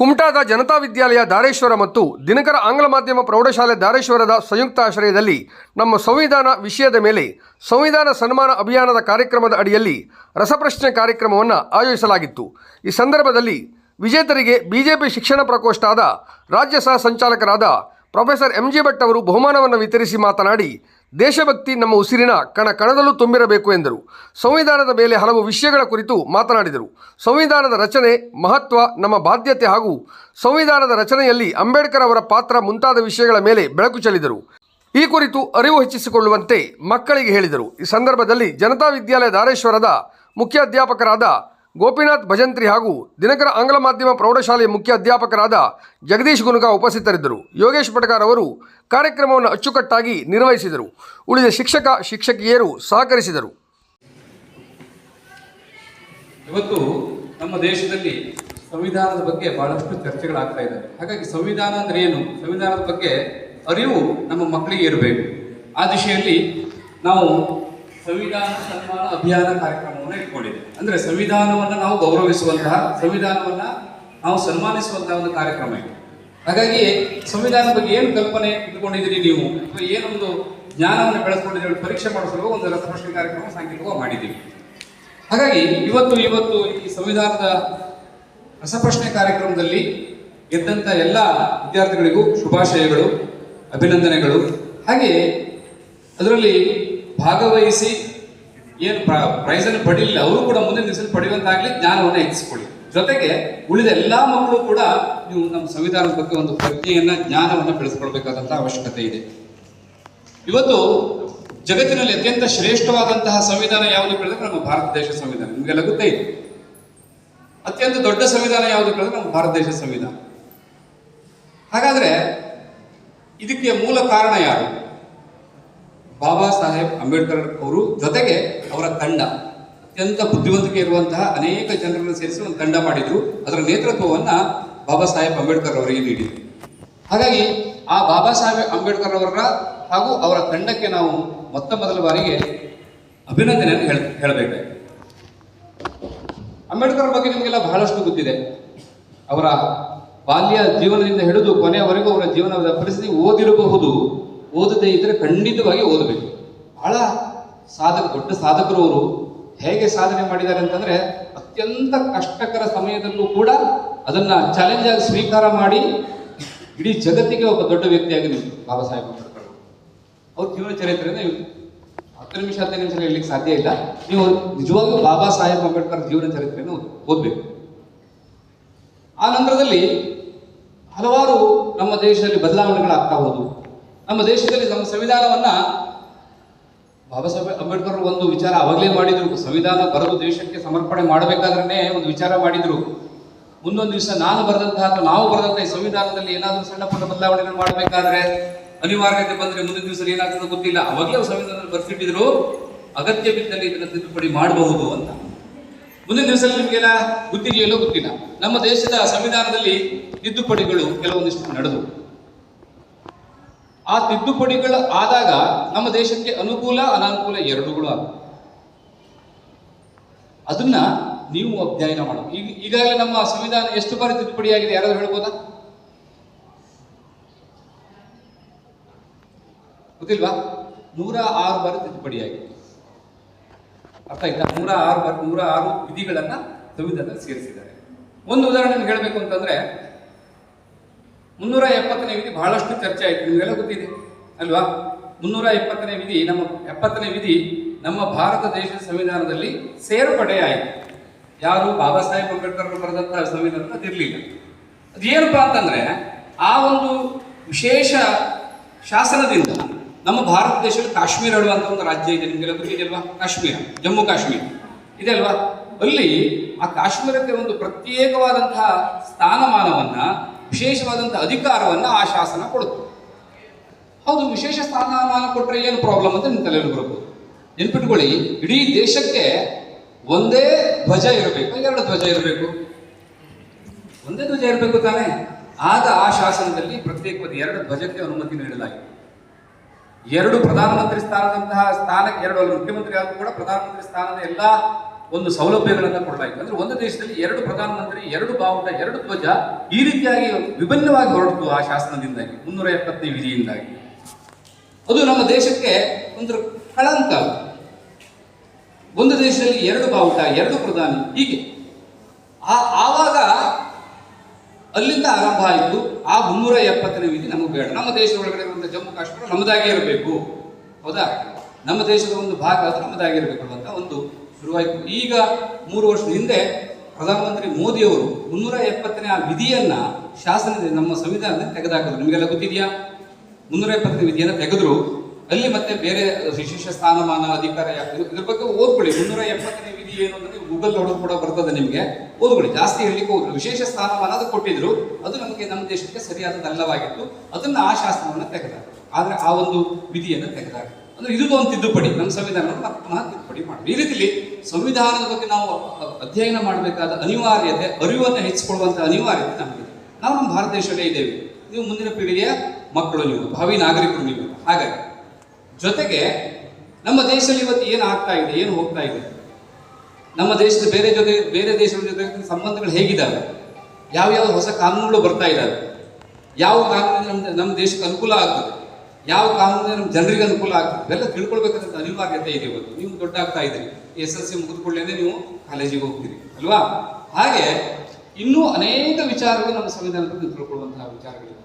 ಕುಮಟಾದ ಜನತಾ ವಿದ್ಯಾಲಯ ಧಾರೇಶ್ವರ ಮತ್ತು ದಿನಕರ ಆಂಗ್ಲ ಮಾಧ್ಯಮ ಪ್ರೌಢಶಾಲೆ ಧಾರೇಶ್ವರದ ಸಂಯುಕ್ತ ಆಶ್ರಯದಲ್ಲಿ ನಮ್ಮ ಸಂವಿಧಾನ ವಿಷಯದ ಮೇಲೆ ಸಂವಿಧಾನ ಸನ್ಮಾನ ಅಭಿಯಾನದ ಕಾರ್ಯಕ್ರಮದ ಅಡಿಯಲ್ಲಿ ರಸಪ್ರಶ್ನೆ ಕಾರ್ಯಕ್ರಮವನ್ನು ಆಯೋಜಿಸಲಾಗಿತ್ತು. ಈ ಸಂದರ್ಭದಲ್ಲಿ ವಿಜೇತರಿಗೆ ಬಿಜೆಪಿ ಶಿಕ್ಷಣ ಪ್ರಕೋಷ್ಠದ ರಾಜ್ಯ ಸಹ ಸಂಚಾಲಕರಾದ ಪ್ರೊಫೆಸರ್ ಎಂ ಜಿ ಭಟ್ ಅವರು ಬಹುಮಾನವನ್ನು ವಿತರಿಸಿ ಮಾತನಾಡಿ ದೇಶಭಕ್ತಿ ನಮ್ಮ ಉಸಿರಿನ ಕಣ ಕಣದಲ್ಲೂ ತುಂಬಿರಬೇಕು ಎಂದರು. ಸಂವಿಧಾನದ ಮೇಲೆ ಹಲವು ವಿಷಯಗಳ ಕುರಿತು ಮಾತನಾಡಿದರು. ಸಂವಿಧಾನದ ರಚನೆ ಮಹತ್ವ, ನಮ್ಮ ಬಾಧ್ಯತೆ ಹಾಗೂ ಸಂವಿಧಾನದ ರಚನೆಯಲ್ಲಿ ಅಂಬೇಡ್ಕರ್ ಅವರ ಪಾತ್ರ ಮುಂತಾದ ವಿಷಯಗಳ ಮೇಲೆ ಬೆಳಕು ಚೆಲ್ಲಿದರು. ಈ ಕುರಿತು ಅರಿವು ಹೆಚ್ಚಿಸಿಕೊಳ್ಳುವಂತೆ ಮಕ್ಕಳಿಗೆ ಹೇಳಿದರು. ಈ ಸಂದರ್ಭದಲ್ಲಿ ಜನತಾ ವಿದ್ಯಾಲಯ ಧಾರೇಶ್ವರದ ಮುಖ್ಯ ಅಧ್ಯಾಪಕರಾದ ಗೋಪಿನಾಥ್ ಭಜಂತ್ರಿ ಹಾಗೂ ದಿನಕರ ಆಂಗ್ಲ ಮಾಧ್ಯಮ ಪ್ರೌಢಶಾಲೆಯ ಮುಖ್ಯ ಅಧ್ಯಾಪಕರಾದ ಜಗದೀಶ್ ಗುನುಗ ಉಪಸ್ಥಿತರಿದ್ದರು. ಯೋಗೇಶ್ ಪಟಕಾರ್ ಅವರು ಕಾರ್ಯಕ್ರಮವನ್ನು ಅಚ್ಚುಕಟ್ಟಾಗಿ ನಿರ್ವಹಿಸಿದರು. ಉಳಿದ ಶಿಕ್ಷಕ, ಶಿಕ್ಷಕಿಯರು ಸಹಕರಿಸಿದರು. ಇವತ್ತು ನಮ್ಮ ದೇಶದಲ್ಲಿ ಸಂವಿಧಾನದ ಬಗ್ಗೆ ಬಹಳಷ್ಟು ಚರ್ಚೆಗಳಾಗ್ತಾ ಇದ್ದಾವೆ. ಹಾಗಾಗಿ ಸಂವಿಧಾನ ಏನು? ಸಂವಿಧಾನದ ಬಗ್ಗೆ ಅರಿವು ನಮ್ಮ ಮಕ್ಕಳಿಗೆ ಇರಬೇಕು. ಆ ದಿಶೆಯಲ್ಲಿ ನಾವು ಸಂವಿಧಾನ ಸನ್ಮಾನ ಅಭಿಯಾನ ಕಾರ್ಯಕ್ರಮವನ್ನು ಇಟ್ಕೊಂಡಿದೆ ಅಂದ್ರೆ ಸಂವಿಧಾನವನ್ನು ನಾವು ಗೌರವಿಸುವಂತಹ, ಸಂವಿಧಾನವನ್ನ ನಾವು ಸನ್ಮಾನಿಸುವಂತಹ ಒಂದು ಕಾರ್ಯಕ್ರಮ ಇದೆ. ಹಾಗಾಗಿ ಸಂವಿಧಾನದ ಬಗ್ಗೆ ಏನು ಕಲ್ಪನೆ ಇಟ್ಕೊಂಡಿದ್ದೀರಿ ನೀವು? ಅಥವಾ ಏನೊಂದು ಜ್ಞಾನವನ್ನು ಬೆಳೆಸ್ಕೊಂಡಿದ್ದೀರಿ? ಪರೀಕ್ಷೆ ಮಾಡಿಸಲು ಒಂದು ರಸಪ್ರಶ್ನೆ ಕಾರ್ಯಕ್ರಮ ಸಾಂಕೇತಿಕವಾಗಿ ಮಾಡಿದ್ದೀವಿ ಹಾಗಾಗಿ ಇವತ್ತು ಇವತ್ತು ಈ ಸಂವಿಧಾನದ ರಸಪ್ರಶ್ನೆ ಕಾರ್ಯಕ್ರಮದಲ್ಲಿ ಗೆದ್ದಂಥ ಎಲ್ಲ ವಿದ್ಯಾರ್ಥಿಗಳಿಗೂ ಶುಭಾಶಯಗಳು, ಅಭಿನಂದನೆಗಳು. ಹಾಗೆ ಅದರಲ್ಲಿ ಭಾಗವಹಿಸಿ ಏನು ಪ್ರೈಸ್ ಅನ್ನು ಪಡೀಲಿಲ್ಲ, ಅವರು ಕೂಡ ಮುಂದಿನ ದಿವಸದಲ್ಲಿ ಪಡೆಯುವಂತಾಗಲಿ, ಜ್ಞಾನವನ್ನು ಹೆಚ್ಚಿಸಿಕೊಳ್ಳಿ. ಜೊತೆಗೆ ಉಳಿದ ಎಲ್ಲಾ ಮಕ್ಕಳು ಕೂಡ ನೀವು ನಮ್ಮ ಸಂವಿಧಾನದ ಬಗ್ಗೆ ಒಂದು ಪ್ರಜ್ಞೆಯನ್ನ, ಜ್ಞಾನವನ್ನು ಬೆಳೆಸ್ಕೊಳ್ಬೇಕಾದಂತಹ ಅವಶ್ಯಕತೆ ಇದೆ. ಇವತ್ತು ಜಗತ್ತಿನಲ್ಲಿ ಅತ್ಯಂತ ಶ್ರೇಷ್ಠವಾದಂತಹ ಸಂವಿಧಾನ ಯಾವುದು ಕೇಳಿದ್ರೆ ನಮ್ಮ ಭಾರತ ದೇಶ ಸಂವಿಧಾನ. ನಿಮಗೆಲ್ಲ ಗೊತ್ತೇ ಇದೆ. ಅತ್ಯಂತ ದೊಡ್ಡ ಸಂವಿಧಾನ ಯಾವುದು ಕೇಳಿದ್ರೆ ನಮ್ಮ ಭಾರತ ದೇಶ ಸಂವಿಧಾನ. ಹಾಗಾದ್ರೆ ಇದಕ್ಕೆ ಮೂಲ ಕಾರಣ ಯಾರು? ಬಾಬಾ ಸಾಹೇಬ್ ಅಂಬೇಡ್ಕರ್ ಅವರು ಜೊತೆಗೆ ಅವರ ತಂಡ, ಅತ್ಯಂತ ಬುದ್ಧಿವಂತಿಕೆ ಇರುವಂತಹ ಅನೇಕ ಜನರನ್ನು ಸೇರಿಸಿ ಒಂದು ತಂಡ ಮಾಡಿದ್ರು. ಅದರ ನೇತೃತ್ವವನ್ನು ಬಾಬಾ ಸಾಹೇಬ್ ಅಂಬೇಡ್ಕರ್ ಅವರಿಗೆ ನೀಡಿದರು. ಹಾಗಾಗಿ ಆ ಬಾಬಾ ಸಾಹೇಬ್ ಅಂಬೇಡ್ಕರ್ ಅವರ ಹಾಗೂ ಅವರ ತಂಡಕ್ಕೆ ನಾವು ಮೊತ್ತ ಮೊದಲ ಬಾರಿಗೆ ಅಭಿನಂದನೆಯನ್ನು ಹೇಳ ಹೇಳಬೇಕಾಗಿದೆ ಅಂಬೇಡ್ಕರ್ ಬಗ್ಗೆ ನಿಮಗೆಲ್ಲ ಬಹಳಷ್ಟು ಗೊತ್ತಿದೆ. ಅವರ ಬಾಲ್ಯ ಜೀವನದಿಂದ ಹಿಡಿದು ಕೊನೆಯವರೆಗೂ ಅವರ ಜೀವನದ ಪರಿಸ್ಥಿತಿ ಓದಿರಬಹುದು. ಓದದೇ ಇದ್ರೆ ಖಂಡಿತವಾಗಿ ಓದಬೇಕು. ಬಹಳ ಸಾಧಕ, ದೊಡ್ಡ ಸಾಧಕರು ಅವರು ಹೇಗೆ ಸಾಧನೆ ಮಾಡಿದ್ದಾರೆ ಅಂತಂದ್ರೆ ಅತ್ಯಂತ ಕಷ್ಟಕರ ಸಮಯದಲ್ಲೂ ಕೂಡ ಅದನ್ನ ಚಾಲೆಂಜ್ ಆಗಿ ಸ್ವೀಕಾರ ಮಾಡಿ ಇಡೀ ಜಗತ್ತಿಗೆ ಒಬ್ಬ ದೊಡ್ಡ ವ್ಯಕ್ತಿಯಾಗಿ ನಿಂತು ಬಾಬಾ ಸಾಹೇಬ್ ಅಂಬೇಡ್ಕರ್ ಅವರು. ಜೀವನ ಚರಿತ್ರೆಯನ್ನು ಹತ್ತು ನಿಮಿಷ, ಹದಿನೈದು ನಿಮಿಷ ಹೇಳಲಿಕ್ಕೆ ಸಾಧ್ಯ ಇಲ್ಲ. ನೀವು ನಿಜವಾಗ್ಲೂ ಬಾಬಾ ಸಾಹೇಬ್ ಅಂಬೇಡ್ಕರ್ ಜೀವನ ಚರಿತ್ರೆಯನ್ನು ಓದಬೇಕು. ಆ ನಂತರದಲ್ಲಿ ಹಲವಾರು ನಮ್ಮ ದೇಶದಲ್ಲಿ ಬದಲಾವಣೆಗಳಾಗ್ತಾ ಹೋದವು. ನಮ್ಮ ದೇಶದಲ್ಲಿ ನಮ್ಮ ಸಂವಿಧಾನವನ್ನ ಬಾಬಾ ಸಾಹೇಬ್ ಅಂಬೇಡ್ಕರ್ ಒಂದು ವಿಚಾರ ಅವಾಗಲೇ ಮಾಡಿದ್ರು. ಸಂವಿಧಾನ ಬರೆದು ದೇಶಕ್ಕೆ ಸಮರ್ಪಣೆ ಮಾಡಬೇಕಾದ್ರೆ ಒಂದು ವಿಚಾರ ಮಾಡಿದ್ರು. ಮುಂದೊಂದು ದಿವಸ ನಾನು ಬರೆದಂತಹ ಅಥವಾ ನಾವು ಬರೆದಂತಹ ಈ ಸಂವಿಧಾನದಲ್ಲಿ ಏನಾದರೂ ಸಣ್ಣ ಪುಟ್ಟ ಬದಲಾವಣೆಗಳು ಮಾಡಬೇಕಾದ್ರೆ ಅನಿವಾರ್ಯತೆ ಬಂದ್ರೆ ಮುಂದಿನ ದಿವಸ ಏನಾಗ್ತದೆ ಗೊತ್ತಿಲ್ಲ. ಅವಾಗಲೇ ಬರ್ಸಿಟ್ಟಿದ್ರು. ಅಗತ್ಯ ಬಿದ್ದಲ್ಲಿ ಇದನ್ನ ತಿದ್ದುಪಡಿ ಮಾಡಬಹುದು ಅಂತ. ಮುಂದಿನ ದಿವಸದಲ್ಲಿ ನಿಮಗೆಲ್ಲ ಗೊತ್ತಿದೆಯಲ್ಲೋ ಗೊತ್ತಿಲ್ಲ. ನಮ್ಮ ದೇಶದ ಸಂವಿಧಾನದಲ್ಲಿ ತಿದ್ದುಪಡಿಗಳು ಕೆಲವೊಂದಿಷ್ಟು ನಡೆದವು ಆ ತಿದ್ದುಪಡಿಗಳು ಆದಾಗ ನಮ್ಮ ದೇಶಕ್ಕೆ ಅನುಕೂಲ, ಅನಾನುಕೂಲ ಎರಡುಗಳು ಆಗ ಅದನ್ನ ನೀವು ಅಧ್ಯಯನ ಮಾಡಬೇಕು ಈಗ, ಈಗಾಗಲೇ ನಮ್ಮ ಸಂವಿಧಾನ ಎಷ್ಟು ಬಾರಿ ತಿದ್ದುಪಡಿ ಆಗಿದೆ ಯಾರಾದ್ರೂ ಹೇಳ್ಬೋದಾ? ಗೊತ್ತಿಲ್ವಾ? ನೂರ ಆರು ಬಾರಿ ತಿದ್ದುಪಡಿಯಾಗಿದೆ. ಅರ್ಥ ಆಯ್ತಾ? ನೂರ ಆರು ಬಾರಿ, ನೂರ ಆರು ವಿಧಿಗಳನ್ನ ಸಂವಿಧಾನ ಸೇರಿಸಿದ್ದಾರೆ. ಒಂದು ಉದಾಹರಣೆ ಹೇಳ್ಬೇಕು ಅಂತಂದ್ರೆ ಮುನ್ನೂರ ಎಪ್ಪತ್ತನೇ ವಿಧಿ ಬಹಳಷ್ಟು ಚರ್ಚೆ ಆಯಿತು, ನಿಮಗೆಲ್ಲ ಗೊತ್ತಿದೆ, ಅಲ್ವಾ? ಮುನ್ನೂರ ಎಪ್ಪತ್ತನೇ ವಿಧಿ, ನಮ್ಮ ಎಪ್ಪತ್ತನೇ ವಿಧಿ ನಮ್ಮ ಭಾರತ ದೇಶದ ಸಂವಿಧಾನದಲ್ಲಿ ಸೇರ್ಪಡೆ ಆಯಿತು. ಯಾರು ಬಾಬಾ ಸಾಹೇಬ್ ಅಂಬೇಡ್ಕರ್ ಬರೆದಂತಹ ಸಂವಿಧಾನ ಅದಿರಲಿಲ್ಲ. ಏನಪ್ಪ ಅಂತಂದ್ರೆ, ಆ ಒಂದು ವಿಶೇಷ ಶಾಸನದಿಂದ ನಮ್ಮ ಭಾರತ ದೇಶದಲ್ಲಿ ಕಾಶ್ಮೀರ ಅಂತ ಒಂದು ರಾಜ್ಯ ಇದೆ, ನಿಮಗೆಲ್ಲ ಗೊತ್ತಿದೆಯಲ್ವಾ ಕಾಶ್ಮೀರ, ಜಮ್ಮು ಕಾಶ್ಮೀರ. ಇದೆ ಅಲ್ವಾ? ಅಲ್ಲಿ ಆ ಕಾಶ್ಮೀರಕ್ಕೆ ಒಂದು ಪ್ರತ್ಯೇಕವಾದಂತಹ ಸ್ಥಾನಮಾನವನ್ನ ವಿಶೇಷವಾದಂತಹ ಅಧಿಕಾರವನ್ನು ಆ ಶಾಸನ ಕೊಡುತ್ತೆ. ಹೌದು, ವಿಶೇಷ ಸ್ಥಾನಮಾನ ಕೊಟ್ಟರೆ ಏನು ಪ್ರಾಬ್ಲಮ್ ಅಂತ ನಿಮ್ಮ ತಲೆಯಲ್ಲಿ ಬರ್ಬೋದು ನೆನ್ಪಿಟ್ಕೊಳ್ಳಿ, ಇಡೀ ದೇಶಕ್ಕೆ ಒಂದೇ ಧ್ವಜ ಇರಬೇಕು. ಎರಡು ಧ್ವಜ ಇರಬೇಕು. ಒಂದೇ ಧ್ವಜ ಇರಬೇಕು ತಾನೇ? ಆಗ ಆ ಶಾಸನದಲ್ಲಿ ಪ್ರತ್ಯೇಕವಾದ ಎರಡು ಧ್ವಜಕ್ಕೆ ಅನುಮತಿ ನೀಡಲಾಗಿದೆ. ಎರಡು ಪ್ರಧಾನಮಂತ್ರಿ ಸ್ಥಾನದಂತಹ ಸ್ಥಾನಕ್ಕೆ, ಎರಡು ಮುಖ್ಯಮಂತ್ರಿ ಆದರೂ ಕೂಡ ಪ್ರಧಾನಮಂತ್ರಿ ಸ್ಥಾನದ ಎಲ್ಲ ಒಂದು ಸೌಲಭ್ಯಗಳನ್ನು ಕೊಡಲಾಯಿತು ಅಂದ್ರೆ ಒಂದು ದೇಶದಲ್ಲಿ ಎರಡು ಪ್ರಧಾನಮಂತ್ರಿ, ಎರಡು ಬಾವುಟ ಎರಡು ಧ್ವಜ ಈ ರೀತಿಯಾಗಿ ವಿಭಿನ್ನವಾಗಿ ಹೊರಡ್ತು ಆ ಶಾಸನದಿಂದಾಗಿ, ಮುನ್ನೂರ ಎಪ್ಪತ್ತನೇ ವಿಧಿಯಿಂದಾಗಿ. ಅದು ನಮ್ಮ ದೇಶಕ್ಕೆ ಒಂದು ಕಳಂಕ. ಒಂದು ದೇಶದಲ್ಲಿ ಎರಡು ಬಾವುಟ ಎರಡು ಪ್ರಧಾನಿ, ಹೀಗೆ. ಆ, ಆವಾಗ ಅಲ್ಲಿಂದ ಆರಂಭ ಆಯಿತು. ಆ ಮುನ್ನೂರ ಎಪ್ಪತ್ತನೇ ವಿಧಿ ನಮಗೆ ಬೇಡ. ನಮ್ಮ ದೇಶದ ಒಳಗಡೆ ಒಂದು ಜಮ್ಮು ಕಾಶ್ಮೀರ ನಮ್ಮದಾಗೇ ಇರಬೇಕು ಹೌದಾ? ನಮ್ಮ ದೇಶದ ಒಂದು ಭಾಗ ಅದು ನಮ್ಮದಾಗಿರಬೇಕು ಅಂತ ಒಂದು ಶುರುವಾಯಿತು. ಈಗ ಮೂರು ವರ್ಷದ ಹಿಂದೆ ಪ್ರಧಾನಮಂತ್ರಿ ಮೋದಿಯವರು ಮುನ್ನೂರ ಎಪ್ಪತ್ತನೇ ಆ ವಿಧಿಯನ್ನು ಶಾಸನದ ನಮ್ಮ ಸಂವಿಧಾನದಲ್ಲಿ ತೆಗೆದುಹಾಕಿದ್ರು ನಿಮಗೆಲ್ಲ ಗೊತ್ತಿದೆಯಾ? ಮುನ್ನೂರ ಎಪ್ಪತ್ತನೇ ವಿಧಿಯನ್ನು ತೆಗೆದ್ರು. ಅಲ್ಲಿ ಮತ್ತೆ ಬೇರೆ ವಿಶೇಷ ಸ್ಥಾನಮಾನ, ಅಧಿಕಾರ ಯಾಕೆ ಇದ್ರ- ಬಗ್ಗೆ ಓದ್ಕೊಳ್ಳಿ. ಮುನ್ನೂರ ಎಪ್ಪತ್ತನೇ ವಿಧಿ ಏನು ಅಂದರೆ ಗೂಗಲ್ ನೋಡೋದು ಕೂಡ ಬರ್ತದೆ ನಿಮಗೆ. ಓದ್ಕೊಳ್ಳಿ. ಜಾಸ್ತಿ ಹೇಳಲಿಕ್ಕೆ ಹೋದ್ರು ವಿಶೇಷ ಸ್ಥಾನಮಾನ ಅದು ಕೊಟ್ಟಿದ್ರು. ಅದು ನಮಗೆ ನಮ್ಮ ದೇಶಕ್ಕೆ ಸರಿಯಾದದಲ್ಲವಾಗಿತ್ತು ಅದನ್ನ ಆ ಶಾಸನವನ್ನು ತೆಗೆದಾಗ ಆದರೆ ಆ ಒಂದು ವಿಧಿಯನ್ನು ತೆಗೆದಾಗ ಅಂದ್ರೆ ಇದು ಒಂದು ತಿದ್ದುಪಡಿ, ನಮ್ಮ ಸಂವಿಧಾನವನ್ನು ಮತ್ತೆ ಪುನಃ ತಿದ್ದುಪಡಿ ಮಾಡಿ ಈ ರೀತಿಲಿ ಸಂವಿಧಾನದ ಬಗ್ಗೆ ನಾವು ಅಧ್ಯಯನ ಮಾಡಬೇಕಾದ ಅನಿವಾರ್ಯತೆ, ಅರಿವನ್ನು ಹೆಚ್ಚಿಕೊಳ್ಳುವಂತ ಅನಿವಾರ್ಯತೆ ನಮಗೆ ನಾವು ನಮ್ಮ ಭಾರತ ದೇಶದಲ್ಲೇ ಇದ್ದೇವೆ. ನೀವು ಮುಂದಿನ ಪೀಳಿಗೆಯ ಮಕ್ಕಳು ನೀವು, ಭಾವಿ ನಾಗರಿಕರು ನೀವು. ಹಾಗಾಗಿ, ಜೊತೆಗೆ ನಮ್ಮ ದೇಶದಲ್ಲಿ ಇವತ್ತು ಏನು ಆಗ್ತಾ ಇದೆ, ಏನು ಹೋಗ್ತಾ ಇದೆ? ನಮ್ಮ ದೇಶದ ಬೇರೆ ಜೊತೆ, ಬೇರೆ ದೇಶಗಳ ಜೊತೆ ಸಂಬಂಧಗಳು ಹೇಗಿದ್ದಾವೆ ಯಾವ ಹೊಸ ಕಾನೂನುಗಳು ಬರ್ತಾ ಇದ್ದಾವೆ ಯಾವ ಕಾನೂನು ನಮ್ಮ ದೇಶಕ್ಕೆ ಅನುಕೂಲ ಆಗ್ತದೆ? ಯಾವ ಕಾನೂನಿನ ನಮ್ಮ ಜನರಿಗೆ ಅನುಕೂಲ ಆಗ್ತದೆ? ಇವೆಲ್ಲ ತಿಳ್ಕೊಳ್ಬೇಕಂತ ಅನಿವಾರ್ಯತೆ ಇದೆ ಇವತ್ತು. ನೀವು ದೊಡ್ಡ ಆಗ್ತಾ ಇದ್ದೀರಿ. ಎಸ್ ಎಲ್ ಸಿ ಮುಗಿದುಕೊಳ್ಳೇನೆ ನೀವು ಕಾಲೇಜಿಗೆ ಹೋಗ್ತೀರಿ, ಅಲ್ವಾ? ಹಾಗೆ ಇನ್ನೂ ಅನೇಕ ವಿಚಾರಗಳು ನಮ್ಮ ಸಂವಿಧಾನದಲ್ಲಿ ತಿಳ್ಕೊಳ್ಳುವಂತಹ ವಿಚಾರಗಳಿವೆ.